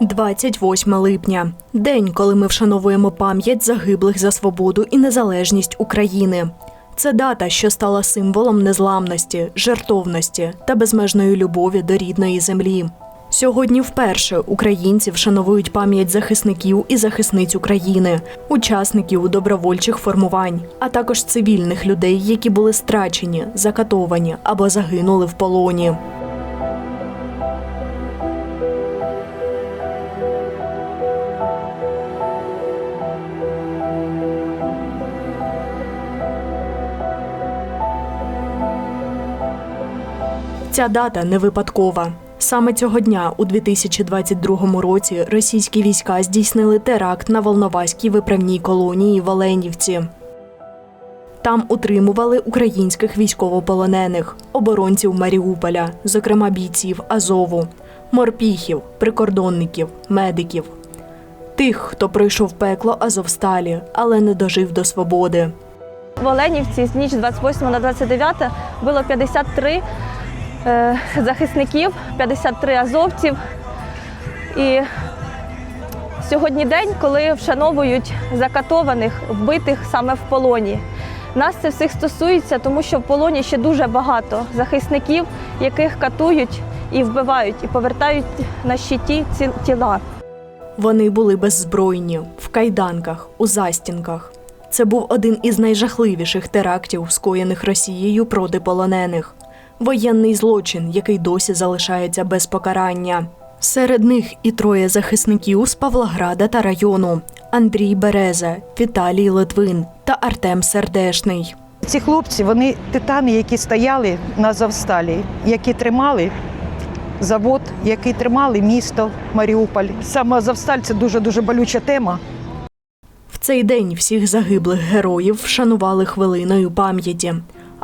28 липня день, коли ми вшановуємо пам'ять загиблих за свободу і незалежність України. Це дата, що стала символом незламності, жертовності та безмежної любові до рідної землі. Сьогодні вперше українці вшановують пам'ять захисників і захисниць України, учасників добровольчих формувань, а також цивільних людей, які були страчені, закатовані або загинули в полоні. Ця дата не випадкова. Саме цього дня, у 2022 році, російські війська здійснили теракт на Волноваській виправній колонії в Оленівці. Там утримували українських військовополонених, оборонців Маріуполя, зокрема бійців Азову, морпіхів, прикордонників, медиків. Тих, хто пройшов пекло Азовсталі, але не дожив до свободи. В Оленівці з ніч з 28 на 29 було 53 е, захисників, 53 азовців. І сьогодні день, коли вшановують закатованих, вбитих саме в полоні. Нас це всіх стосується, тому що в полоні ще дуже багато захисників, яких катують і вбивають, і повертають на щиті ці тіла. Вони були беззбройні, в кайданках, у застінках. Це був один із найжахливіших терактів, скоєних Росією проти полонених. Воєнний злочин, який досі залишається без покарання. Серед них і троє захисників з Павлограда та району: Андрій Береза, Віталій Литвин та Артем Сердешний. Ці хлопці, вони титани, які стояли на Завсталі, які тримали завод, які тримали місто Маріуполь. Саме Завсталь це дуже дуже болюча тема. В цей день всіх загиблих героїв вшанували хвилиною пам'яті,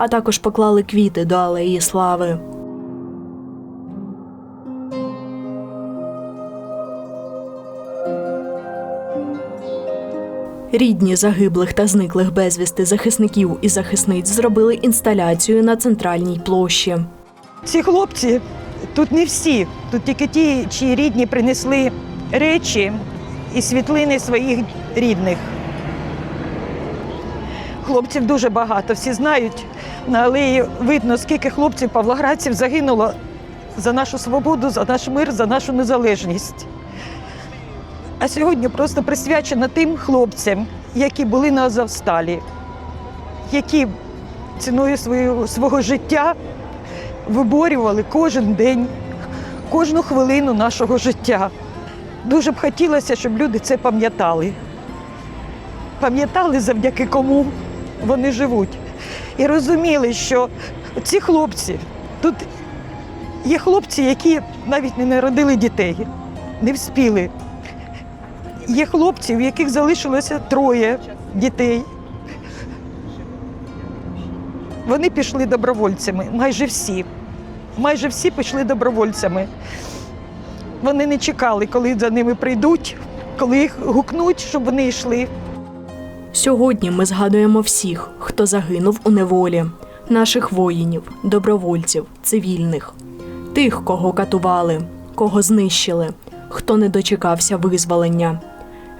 а також поклали квіти до алеї слави. Рідні загиблих та зниклих безвісти захисників і захисниць зробили інсталяцію на центральній площі. Ці хлопці тут не всі, тут тільки ті, чиї рідні принесли речі і світлини своїх рідних. Хлопців дуже багато. Всі знають, на алеї видно, скільки хлопців павлоградців загинуло за нашу свободу, за наш мир, за нашу незалежність. А сьогодні просто присвячено тим хлопцям, які були на Азовсталі, які ціною свого, свого життя виборювали кожен день, кожну хвилину нашого життя. Дуже б хотілося, щоб люди це пам'ятали. Пам'ятали, завдяки кому вони живуть. І розуміли, що ці хлопці, тут є хлопці, які навіть не народили дітей, не вспіли. Є хлопці, в яких залишилося троє дітей. Вони пішли добровольцями, майже всі. Майже всі пішли добровольцями. Вони не чекали, коли за ними прийдуть, коли їх гукнуть, щоб вони йшли. Сьогодні ми згадуємо всіх, хто загинув у неволі, наших воїнів, добровольців, цивільних, тих, кого катували, кого знищили, хто не дочекався визволення.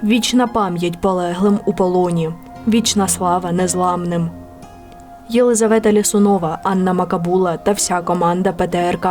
Вічна пам'ять полеглим у полоні, вічна слава незламним. Єлизавета Лісунова, Анна Макабула та вся команда ПТРК.